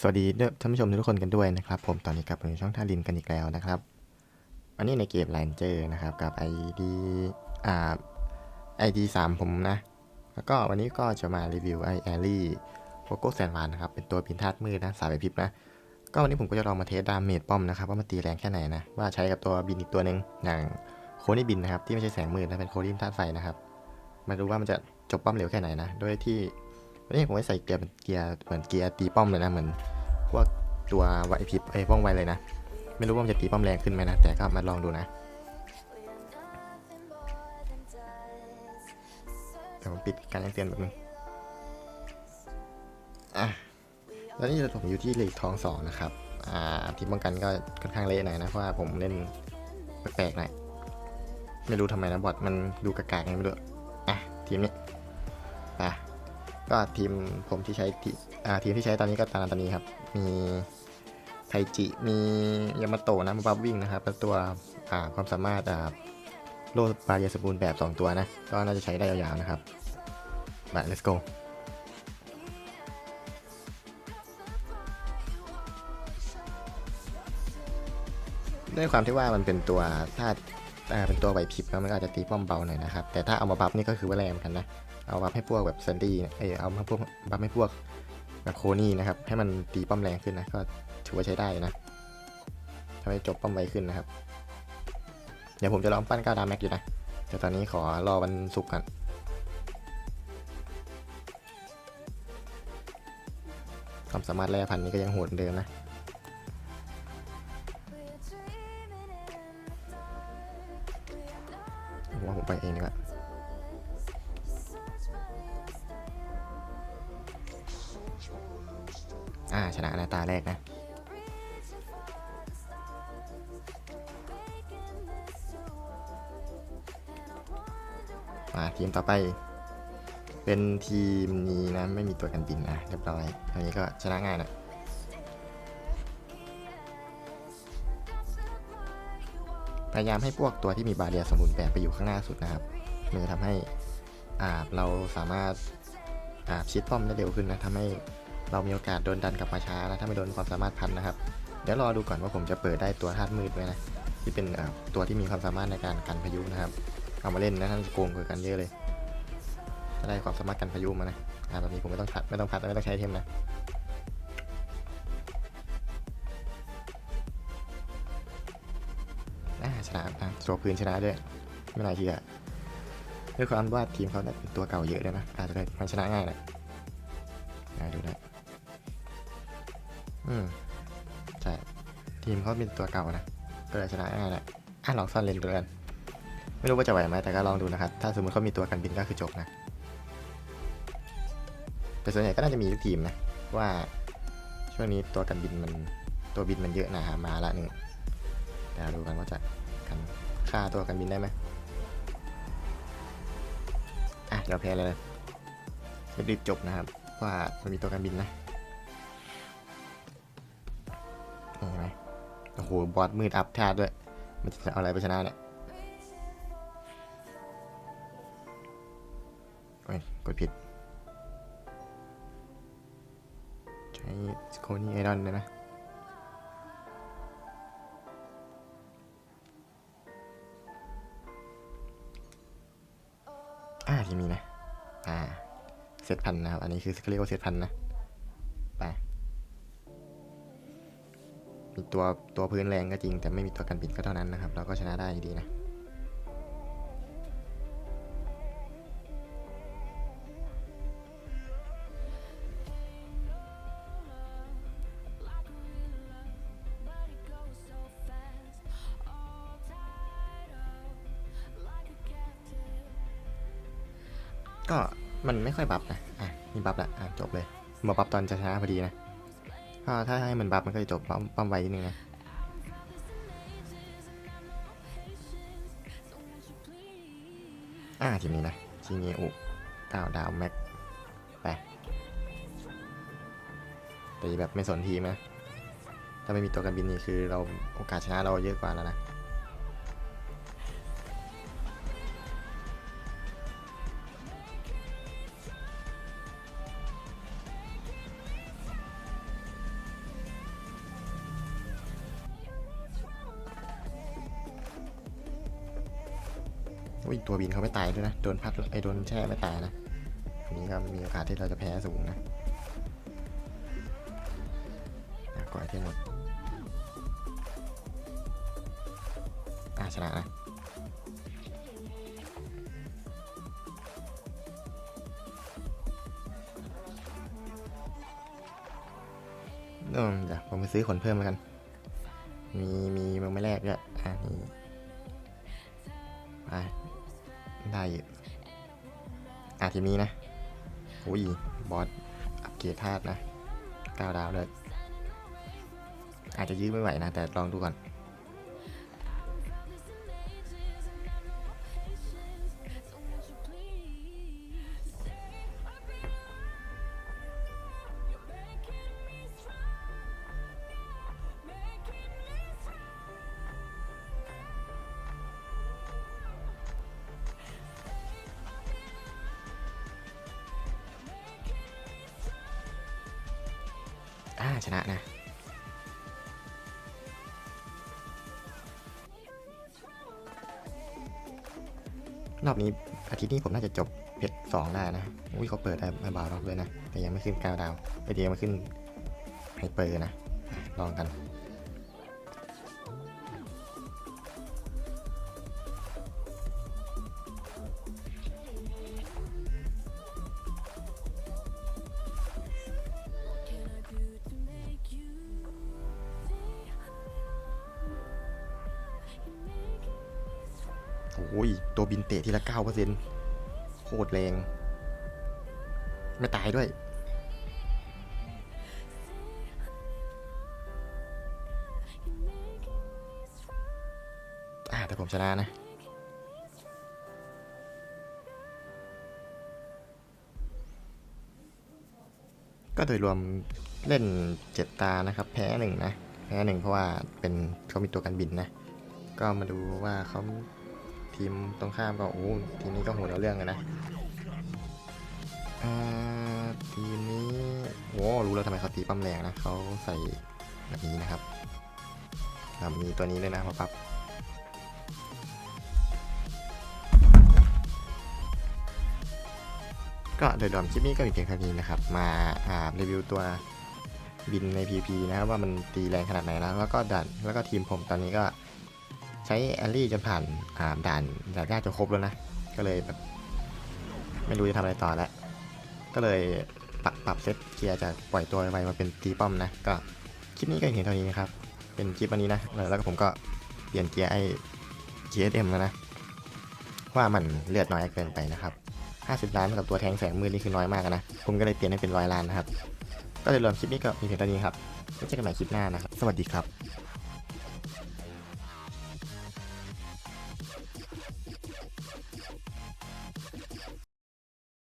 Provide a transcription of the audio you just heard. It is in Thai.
สวัสดีท่านผู้ชมทุกคนกันด้วยนะครับ ผมตอนนี้กลับมาในช่องท่าลินกันอีกแล้วนะครับวันนี้ในเกม Ranger นะครับ กับ ID อ่า ID 3 ผมนะ แล้วก็วันนี้ก็จะมารีวิวไอแอรี่โกโก้แซนวานนะครับ เป็นตัวบินธาตุมืดนะ สายไปพิบนะ ก็วันนี้ผมก็จะลองมาเทสดาเมจป้อมนะครับ ว่ามันตีแรงแค่ไหนนะ ว่าใช้กับตัวบินอีกตัวหนึ่งอย่างโคนี่บินนะครับ ที่ไม่ใช่แสงมืดนะเป็นโคนี่ธาตุไฟนะครับ มาดูว่ามันจะจบป้อมเร็วแค่ไหนนะโดยที่ นนี้ผมไว้ใส่เกียร์เป็นเกียร์เหมือนเกียร์ตีป้อมเลยนะเหมือนพวกตัวไวพิบไอ้ยว่องไวเลยนะ ไม่รู้ว่ามันจะตีป้อมแรงขึ้นไหมนะ แต่ก็มาลองดูนะเดี๋ยวผมปิดการแจ้งเตือนแบบนึงอะแล้วนี่ผมอยู่ที่ลีกทองสองนะครับ อ่าทีมป้องกันก็ค่อนข้างเละหน่อยนะ เพราะว่าผมเล่นแปลกๆหน่อยไม่รู้ทำไมนะบอทมันดูกากๆไงไม่รู้อะทีมนี้ไป ก็ทีมผมที่ใช้ทีอ่าทีมที่ใช้ตอนนี้ก็ตามตอนนี้ครับ มีไทจิ มียามาโตะนะมาบับวิ่งนะครับแล้วตัวอ่าความสามารถอ่าโลบาเรียสมบูรณ์แบบ 2 ตัวนะ ก็น่าจะใช้ได้ยาวๆนะครับไป let's go ด้วยความที่ว่ามันเป็นตัวถ้าอ่าเป็นตัวไหวพริบแล้วมันก็อาจจะตีป้อมเบาหน่อยนะครับ แต่ถ้าเอามาบัฟนี่ก็คือว่าแรงเหมือนกันนะ เอาบัฟให้พวกแบบซันดี้เออเอามาพวกบัฟให้พวกแบบโคนี่นะครับให้มันตีป้อมแรงขึ้นนะก็ถือว่าใช้ได้นะทำให้จบป้อมไวขึ้นนะครับ เดี๋ยวผมจะลองปั้นก้าวดาแม็กอยู่นะแต่ตอนนี้ขอรอวันศุกร์กันความสามารถแร่พันนี้ก็ยังโหดเหมือนเดิมนะผมว่าผมไปเองดีกว่า ชนะนะตาแรกนะมาทีมต่อไป เป็นทีมนี้นะไม่มีตัวกันบินนะเรียบร้อยอันนี้ก็ชนะง่ายนะพยายามให้พวกตัวที่มีบาเรียสมบูรณ์แบบไปอยู่ข้างหน้าสุดนะครับมันจะทำให้อ่าเราสามารถอ่าชิดป้อมได้เร็วขึ้นนะทำให้ เรามีโอกาสโดนดันกลับมาช้านะถ้าไม่โดนความสามารถพันนะครับ เดี๋ยวรอดูก่อนว่าผมจะเปิดได้ตัวธาตุมืดไว้นะที่เป็นตัวที่มีความสามารถในการกันพายุนะครับ เอามาเล่นนะท่านโกงกว่ากันเยอะเลยได้ความสามารถกันพายุมานะอ่าแบบนี้ผมไม่ต้องพัดไม่ต้องพัดไม่ต้องใช้เทมนะชนะอะตัวพื้นชนะด้วยไม่น่าเชื่อด้วยความว่าทีมเขาเป็นตัวเก่าเยอะด้วยนะอาจจะได้มันชนะง่ายแหละดูได้ อืมใช่ ทีมเขาเป็นตัวเก่านะก็เลยชนะง่ายแหละอะลองซ่อนเลนดูกัน ไม่รู้ว่าจะไหวไหมแต่ก็ลองดูนะครับ ถ้าสมมติเขามีตัวกันบินก็คือจบนะ แต่ส่วนใหญ่ก็น่าจะมีทุกทีมนะ ว่าช่วงนี้ตัวกันบินมันตัวบินมันเยอะนะฮะมาละหนึ่งเดี๋ยวดูกันว่าจะกันฆ่าตัวกันบินได้ไหมอะเดี๋ยวแพ้เลยรีบจบนะครับ ว่ามันมีตัวกันบินนะ เห็นไหมโอ้โห บอสมืดอัพท่าด้วย มันจะเอาอะไรไปชนะเนี่ยโอ้ย กดผิด ใช้สโคนี่ไอรอนได้ไหมอ่าที่มีนะ อ่า เซตพันนะครับ อันนี้คือเขาเรียกว่าเซตพันนะ ไป ตัวตัวพื้นแรงก็จริง แต่ไม่มีตัวกันบินก็เท่านั้นนะครับ เราก็ชนะได้ดีนะก็มันไม่ค่อยบัฟนะ อะนี่บัฟละ อะ จบเลย มาบัฟตอนจะชนะพอดีนะ ก็ถ้าให้มันบัฟมันก็จะจบปั๊มป้อมไวนิดนึงนะ อ่าทีนี้นะ ทีนี้อุดาวดาวแม็กไปตีแบบไม่สนทีมนะ ถ้าไม่มีตัวกันบินนี่คือเราโอกาสชนะเราเยอะกว่าแล้วนะ อุ้ยตัวบินเขาไม่ตายด้วยนะ โดนพัดไอโดนแช่ไม่ตายนะอันนี้ก็มีโอกาสที่เราจะแพ้สูงนะก่อยที่หมดอะชนะนะอืมเดี๋ยวผมไปซื้อขนเพิ่มแล้วกัน มี มีมันไม่แรกด้วยอะนี่ไป ได้อะทีมนี้นะอุ้ยบอสอัปเกรดธาตุนะเก้าดาวเลยอาจจะยื้อไม่ไหวนะ แต่ลองดูก่อน ชนะนะรอบนี้อาทิตย์นี้ผมน่าจะจบเพชรสองได้นะ อุ้ยเขาเปิดได้ไม่บาวรอบเลยนะ แต่ยังไม่ขึ้นก้าดาวไอเดียวมาขึ้นไฮเปอร์นะอะลองกัน โอ้ยตัวบินเตะทีละเก้าเปอร์เซ็นต์โคตรแรง ไม่ตายด้วย อ่าแต่ผมชนะนะก็โดยรวมเล่นเจ็ดตานะครับ แพ้หนึ่งนะ แพ้หนึ่งเพราะว่าเป็นเขามีตัวกันบินนะ ก็มาดูว่าเขา ทีมตรงข้ามก็โอ้ทีมนี้ก็โหดเอาเรื่องกันนะทีมนี้โอ้รู้แล้วทำไมเขาตีปั้มแรงนะเขาใส่แบบนี้นะครับอ่ามีตัวนี้เลยนะมาปั๊บก็โดยรวมคลิปนี้ก็มีเพียงเท่านี้นะครับ มาอ่ารีวิวตัวบินใน PP นะครับว่ามันตีแรงขนาดไหนนะแล้วก็ดันแล้วก็ทีมผมตอนนี้ก็ ใช้แอลลี่จนผ่านอ่าด่านด่านยากจนครบแล้วนะ ก็เลยแบบไม่รู้จะทำอะไรต่อแล้ว ก็เลยปรับปรับเซตเกียร์จากปล่อยตัวไวมาเป็นตีป้อมนะ ก็คลิปนี้ก็เห็นเท่านี้นะครับ เป็นคลิปวันนี้นะ แล้วก็ผมก็เปลี่ยนเกียร์ไอ้ GSM แล้วนะ ว่ามันเลือดน้อยเกินไปนะครับ50ล้านกับตัวแทงแสนมือนี่คือน้อยมากนะ ผมก็เลยเปลี่ยนให้เป็นร้อยล้านนะครับ ก็เลยรวมคลิปนี้ก็มีเพียงเท่านี้ครับไว้เจอกันใหม่คลิปหน้านะครับ สวัสดีครับ